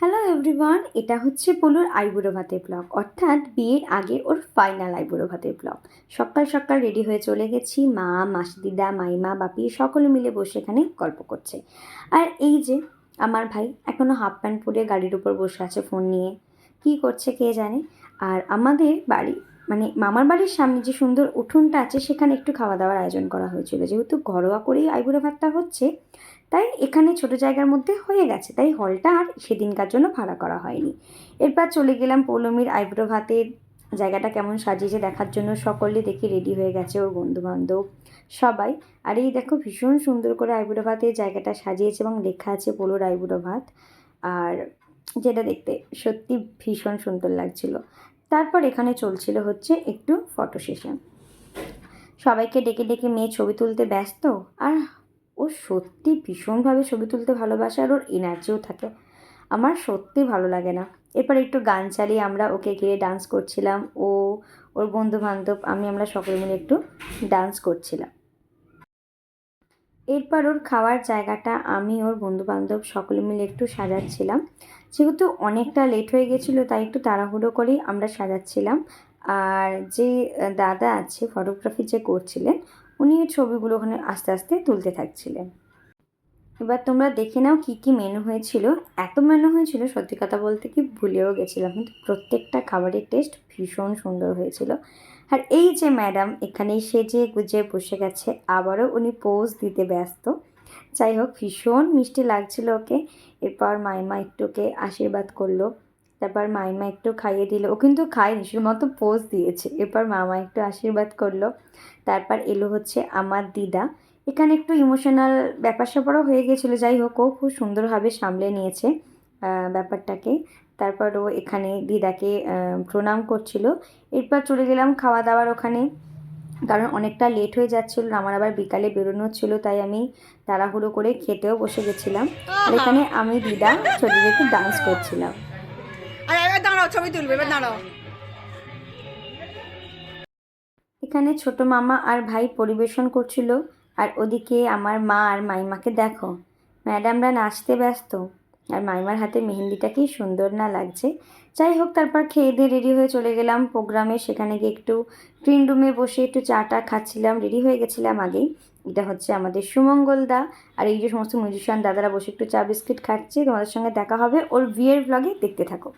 Hello everyone এটা হচ্ছে পলুর আইবুড়ো ভাতের ব্লগ অর্থাৎ বিয়ের আগে ওর ফাইনাল আইবুড়ো ভাতের ব্লগ সকাল সকাল রেডি হয়ে চলে গেছি, মা, মাসিদিদা, মাইমা, বাপি সকলে মিলে বসে এখানে গল্প করছে। আর এই যে আমার ভাই এখনও হাফ প্যান্ট পরে গাড়ির উপর বসে আছে ফোন নিয়ে। কি করছে কে জানে? আর আমাদের বাড়ি মানে মামার বাড়ির সামনে যে সুন্দর উঠোনটা আছে, সেখানে একটু খাওয়া দাওয়ার আয়োজন করা হয়েছিল। যেহেতু ঘরোয়া করেই আইবুড়ো ভাতটা হচ্ছে, তাই এখানে ছোট জায়গার মধ্যে হয়ে গেছে। তাই হলটা আর সেদিনকার জন্য ভাড়া করা হয়নি। এরপর চলে গেলাম পৌলমীর আইব্রো ভাতের। জায়গাটা কেমন সাজিয়েছে দেখার জন্য সকলে দেখি রেডি হয়ে গেছে ওর বন্ধুবান্ধব সবাই। আর এই দেখো ভীষণ সুন্দর করে আইবুড়ো ভাতের জায়গাটা সাজিয়েছে এবং লেখা আছে পোলোর আইবুড়ো ভাত। আর যেটা দেখতে সত্যি ভীষণ সুন্দর লাগছিল। তারপর এখানে চলছিল হচ্ছে একটু ফটো সেশন সবাইকে ডেকে ডেকে মেয়ে ছবি তুলতে ব্যস্ত আর ও সত্যি ভীষণভাবে ছবি তুলতে ভালোবাসে আর ওর এনার্জিও থাকে। আমার সত্যি ভালো লাগে না। এরপর একটু গান চালিয়ে আমরা ওকে ঘিরে ডান্স করছিলাম। ও, ওর বন্ধু বান্ধব আমি আমরা সকলে মিলে একটু ডান্স করছিলাম। এরপর ওর খাওয়ার জায়গাটা আমি ওর বন্ধুবান্ধব সকলে মিলে একটু সাজাচ্ছিলাম। যেহেতু অনেকটা লেট হয়ে গেছিল, তাই একটু তাড়াহুড়ো করেই আমরা সাজাচ্ছিলাম। আর যে দাদা আছে ফটোগ্রাফি যে করছিলেন উনি ছবিগুলো ওখানে আস্তে আস্তে তুলতে থাকছিলেন। এবার তোমরা দেখে নাও কী কী মেনু হয়েছিল। এত মেনু হয়েছিল, সত্যি কথা বলতে কি ভুলেও গেছিলাম। কিন্তু প্রত্যেকটা খাবারের টেস্ট ভীষণ সুন্দর হয়েছিল। আর এই যে ম্যাডাম এখানে সেজে গুজে বসে গেছে, আবারও উনি পোজ দিতে ব্যস্ত। যাই হোক, ভীষণ মিষ্টি লাগছিল ওকে। এরপর মাইমা একটুকে আশীর্বাদ করল। তারপর মাইমা একটু খাইয়ে দিল। ও কিন্তু খায়নি, শুধুমাত্র পোজ দিয়েছে। এরপর মামা একটু আশীর্বাদ করল। তারপর এলো হচ্ছে আমার দিদা। এখানে একটু ইমোশনাল ব্যাপার স্যাপারও হয়ে গেছিল যাই হোক ও খুব সুন্দরভাবে সামলে নিয়েছে ব্যাপারটাকে। তারপর ও এখানে দিদাকে প্রণাম করছিল। এরপর চলে গেলাম খাওয়া দাওয়ার ওখানে। কারণ অনেকটা লেট হয়ে যাচ্ছিল আমার আবার বিকালে বেরোনোর ছিল তাই আমি তাড়াহুড়ো করে খেতেও বসে গেছিলাম। আর এখানে আমি দিদা ছোটো একটু ডান্স করছিলাম। আরে এবার দাঁড়াও ছবি তুলবে এবার দাঁড়াও। এখানে ছোট মামা আর ভাই পরিবেশন করছিল। আর ওদিকে আমার মা আর মাইমাকে দেখো। ম্যাডামরা নাচতে ব্যস্ত। আর মাইমার হাতে মেহেন্দিটা কি সুন্দর না লাগছে। যাই হোক, তারপর খেয়ে দিয়ে রেডি হয়ে চলে গেলাম প্রোগ্রামে। সেখানে গিয়ে একটু গ্রিন রুমে বসে একটু চাটা খাচ্ছিলাম রেডি হয়ে গেছিলাম আগেই। এটা হচ্ছে আমাদের সুমঙ্গল দা। আর এই যে সমস্ত মিউজিশিয়ান দাদারা বসে একটু চা বিস্কিট খাচ্ছে। তোমাদের সঙ্গে দেখা হবে ওর বিয়ের ব্লগে দেখতে থাকো।